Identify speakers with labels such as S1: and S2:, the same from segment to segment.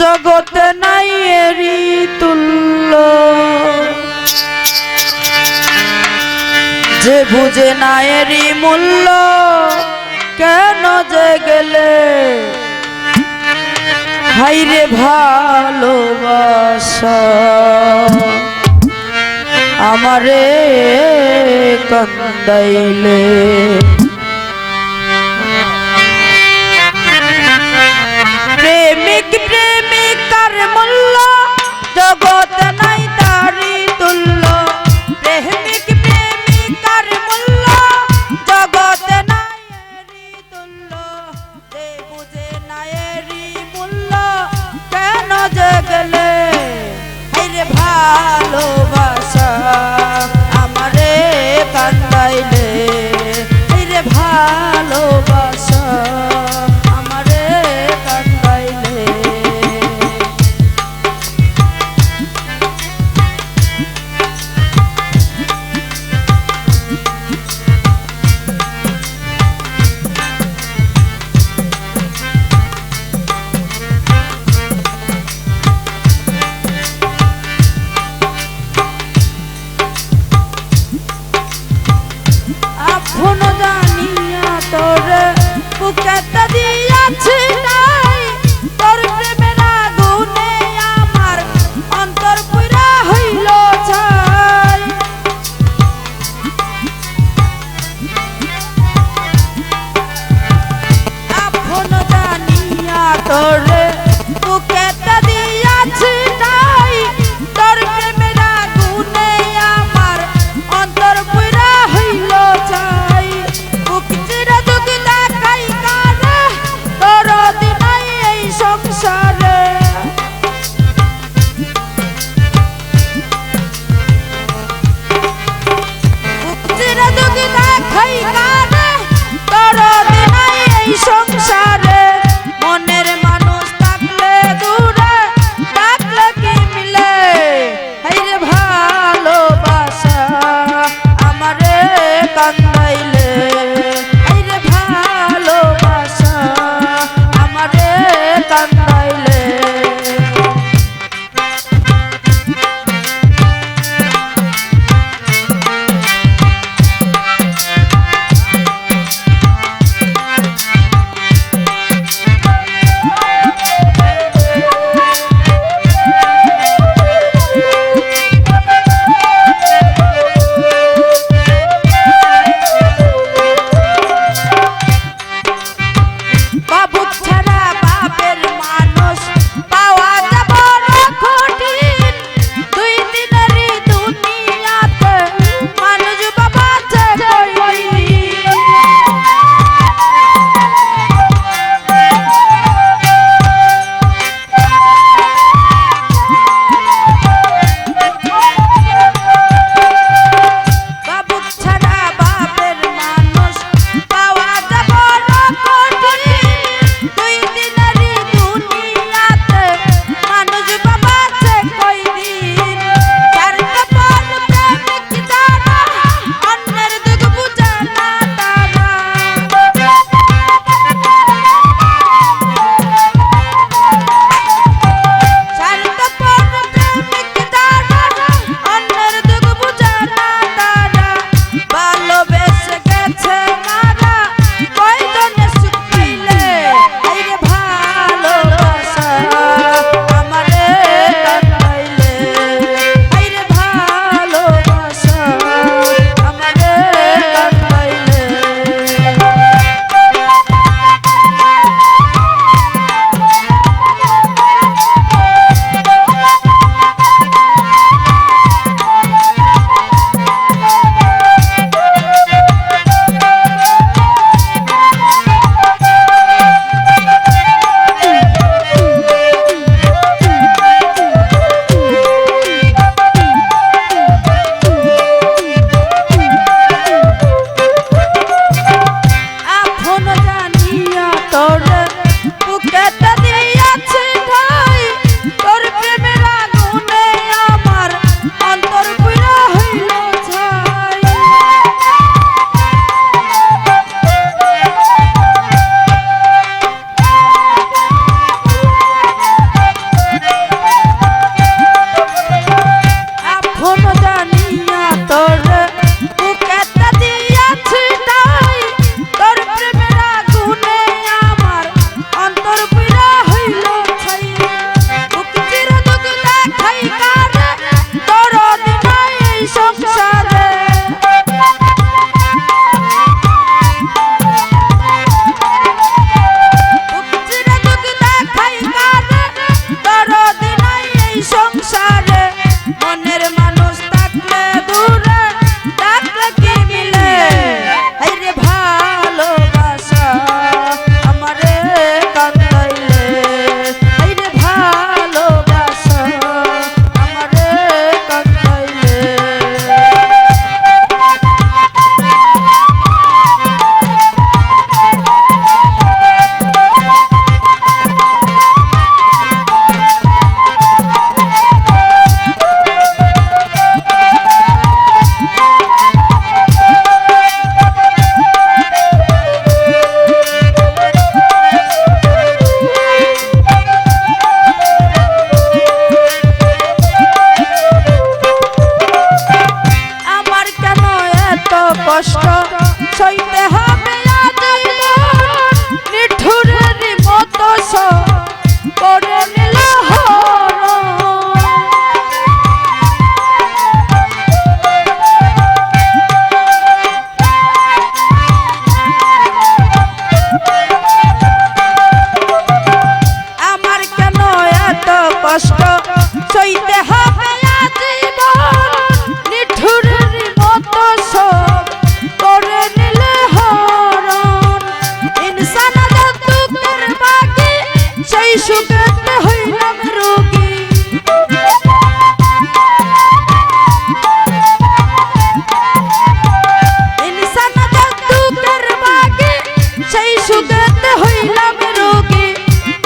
S1: জগতে নাই এরি তুল্য যে বুঝে না এরি মূল্য, কেন যে গেলে? হাইরে ভালোবাস। আমারে কন্দাইলে। মূল্য জগতের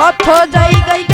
S1: কত জায়গায়